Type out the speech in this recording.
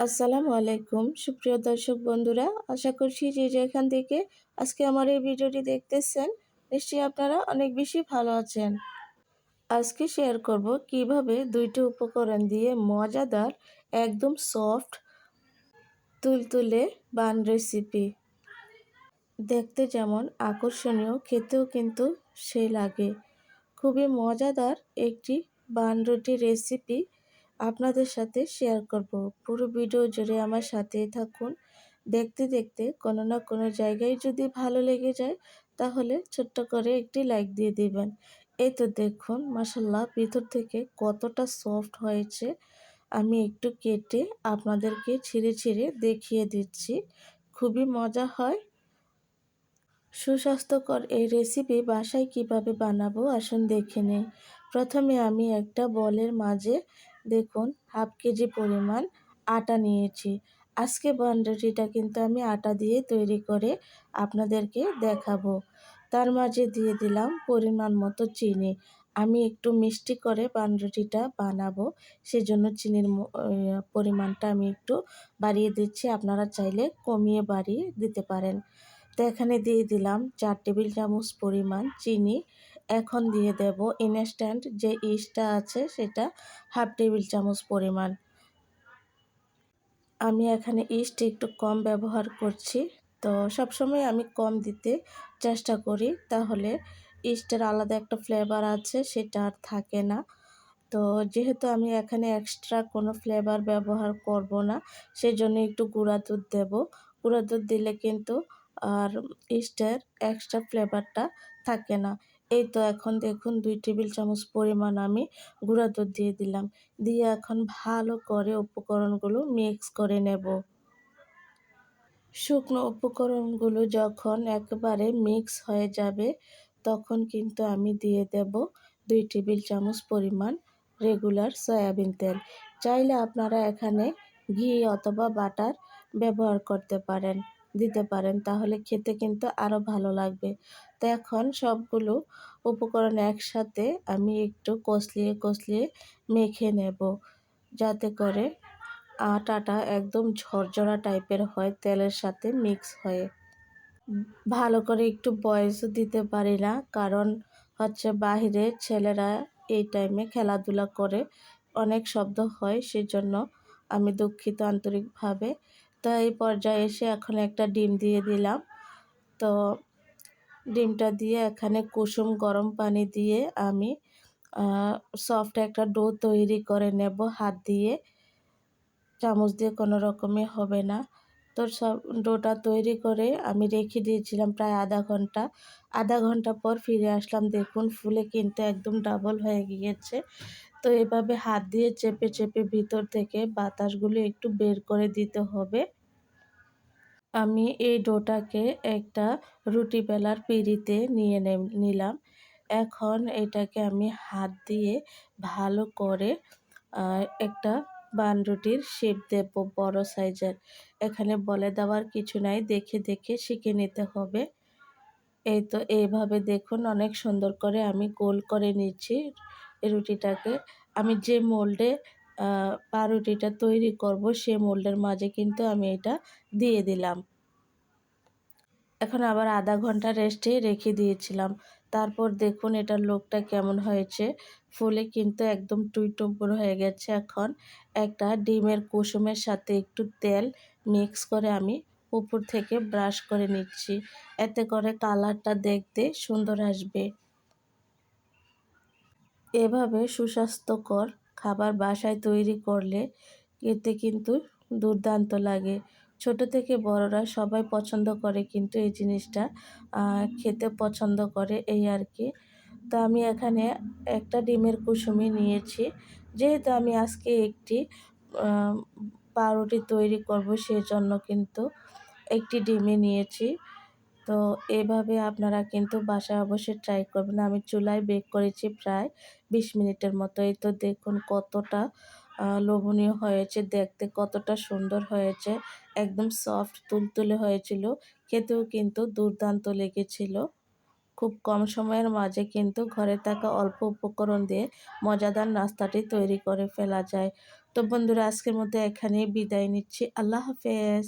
আসসালামু আলাইকুম। সুপ্রিয় দর্শক বন্ধুরা, আশা করছি যে যেখান থেকে আজকে আমার এই ভিডিওটি দেখতেছেন, নিশ্চয়ই আপনারা অনেক বেশি ভালো আছেন। আজকে শেয়ার করব কীভাবে দুইটি উপকরণ দিয়ে মজাদার, একদম সফট তুলতুলে বান রেসিপি দেখতে যেমন আকর্ষণীয়, খেতেও কিন্তু সে লাগে। খুবই মজাদার একটি বান রুটি রেসিপি আপনাদের সাথে শেয়ার করব। পুরো ভিডিও জুড়ে আমার সাথেই থাকুন। দেখতে দেখতে কোনো না কোনো জায়গায় যদি ভালো লেগে যায়, তাহলে ছোট্ট করে একটি লাইক দিয়ে দিবেন। এই তো দেখুন মাসাল্লাহ ভিতর থেকে কতটা সফট হয়েছে। আমি একটু কেটে আপনাদেরকে ছিঁড়ে ছিঁড়ে দেখিয়ে দিচ্ছি। খুবই মজা হয়। সুস্বাস্থ্যকর এই রেসিপি বাসায় কীভাবে বানাবো আসুন দেখে নিই। প্রথমে আমি একটা বলের মাঝে, দেখুন, হাফ কেজি পরিমাণ আটা নিয়েছি। আজকে বান্ডারিটা কিন্তু আমি আটা দিয়ে তৈরি করে আপনাদেরকে দেখাবো। তার মাঝে দিয়ে দিলাম পরিমাণ মতো চিনি। আমি একটু মিষ্টি করে বান্ডারিটা বানাবো, সেজন্য চিনির পরিমাণটা আমি একটু বাড়িয়ে দিচ্ছি। আপনারা চাইলে কমিয়ে বাড়িয়ে দিতে পারেন। তো এখানে দিয়ে দিলাম চার টেবিল চামচ পরিমাণ চিনি। এখন দিয়ে দেব ইনস্ট্যান্ট যে ইস্টটা আছে সেটা হাফ টেবিল চামচ পরিমাণ। আমি এখানে ইস্ট একটু কম ব্যবহার করছি। তো সবসময় আমি কম দিতে চেষ্টা করি, তাহলে ইস্টের আলাদা একটা ফ্লেভার আছে সেটা আর থাকে না। তো যেহেতু আমি এখানে এক্সট্রা কোনো ফ্লেভার ব্যবহার করব না, সেজন্য একটু গুঁড়া দুধ দেব। গুঁড়া দুধ দিলে কিন্তু আর ইস্টের এক্সট্রা ফ্লেভারটা থাকে না। এই তো এখন দেখুন দুই টেবিল চামচ পরিমাণ আমি গুঁড়া দুধ দিয়ে দিলাম। দিয়ে এখন ভালো করে উপকরণগুলো মিক্স করে নেব। শুকনো উপকরণগুলো যখন একবারে মিক্স হয়ে যাবে, তখন কিন্তু আমি দিয়ে দেব দুই টেবিল চামচ পরিমাণ রেগুলার সয়াবিন তেল। চাইলে আপনারা এখানে ঘি অথবা বাটার ব্যবহার করতে পারেন। দিতে পারেন, তাহলে খেতে কিন্তু আরও ভালো লাগবে। তো এখন সবগুলো উপকরণ একসাথে আমি একটু কষলিয়ে কষলিয়ে মেখে নেব। যাতে করে আটাটা একদম ঝরঝরা টাইপের হয়, তেলের সাথে মিক্স হয়ে। ভালো করে একটু বয়সও দিতে পারি না, কারণ হচ্ছে বাহিরে ছেলেরা এই টাইমে খেলাধুলা করে অনেক শব্দ হয়, সেজন্য আমি দুঃখিত আন্তরিকভাবে। তো এই পর্যায়ে এসে এখন একটা ডিম দিয়ে দিলাম। তো ডিমটা দিয়ে এখানে কুসুম গরম পানি দিয়ে আমি সফট একটা ডো তৈরি করে নেব হাত দিয়ে। চামচ দিয়ে কোনো রকমে হবে না। তো সব ডোটা তৈরি করে আমি রেখে দিয়েছিলাম প্রায় আধা ঘণ্টা। আধা ঘণ্টা পর ফিরে আসলাম। দেখুন, ফুলে কিন্তু একদম ডাবল হয়ে গিয়েছে। তো এভাবে হাত দিয়ে চেপে চেপে ভিতর থেকে বাতাসগুলো একটু বের করে দিতে হবে। আমি এই ডোটাকে একটা রুটি বেলার পিঁড়িতে নিয়ে নিলাম। এখন এটাকে আমি হাত দিয়ে ভালো করে একটা বান রুটির শেপ দেব বড় সাইজের। এখানে বলে দেওয়ার কিছু নাই, দেখে দেখে শিখে নিতে হবে। এই তো, এইভাবে দেখুন অনেক সুন্দর করে আমি গোল করে নিচ্ছি। রুটিটাকে আমি যে মোল্ডে পাউরুটিটা তৈরি করব, সে মোল্ডের মাঝে কিন্তু আমি এটা দিয়ে দিলাম। এখন আবার আধা ঘণ্টা রেস্টে রেখে দিয়েছিলাম। তারপর দেখুন এটার লোকটা কেমন হয়েছে। ফুলে কিন্তু একদম টুইটুম্পুর হয়ে গেছে এখন। একটা ডিমের কুসুমের সাথে একটু তেল মিক্স করে আমি উপর থেকে ব্রাশ করে নিচ্ছি। এতে করে কালারটা দেখতে সুন্দর আসবে। এভাবে সুস্বাস্থ্যকর খাবার বাসায় তৈরি করলে এতে কিন্তু দুর্দান্ত লাগে। ছোট থেকে বড়রা সবাই পছন্দ করে কিন্তু এই জিনিসটা খেতে পছন্দ করে এই আর কি। তো আমি এখানে একটা ডিমের কুসুমি নিয়েছি। যেহেতু আমি আজকে একটি পাউরুটি তৈরি করব সেই জন্য কিন্তু একটি ডিমে নিয়েছি। তো এভাবে আপনারা কিন্তু বাসায় অবশ্যই ট্রাই করবেন। আমি চুলায় বেক করেছি প্রায় বিশ মিনিটের মতো। এই তো দেখুন কতটা লোভনীয় হয়েছে দেখতে, কতটা সুন্দর হয়েছে। একদম সফট তুলতুলে হয়েছিল। খেতেও কিন্তু দুর্দান্ত লেগেছিল। খুব কম সময়ের মাঝে কিন্তু ঘরে থাকা অল্প উপকরণ দিয়ে মজাদার নাস্তাটি তৈরি করে ফেলা যায়। তো বন্ধুরা, আজকের মধ্যে এখানেই বিদায় নিচ্ছি। আল্লাহ হাফেজ।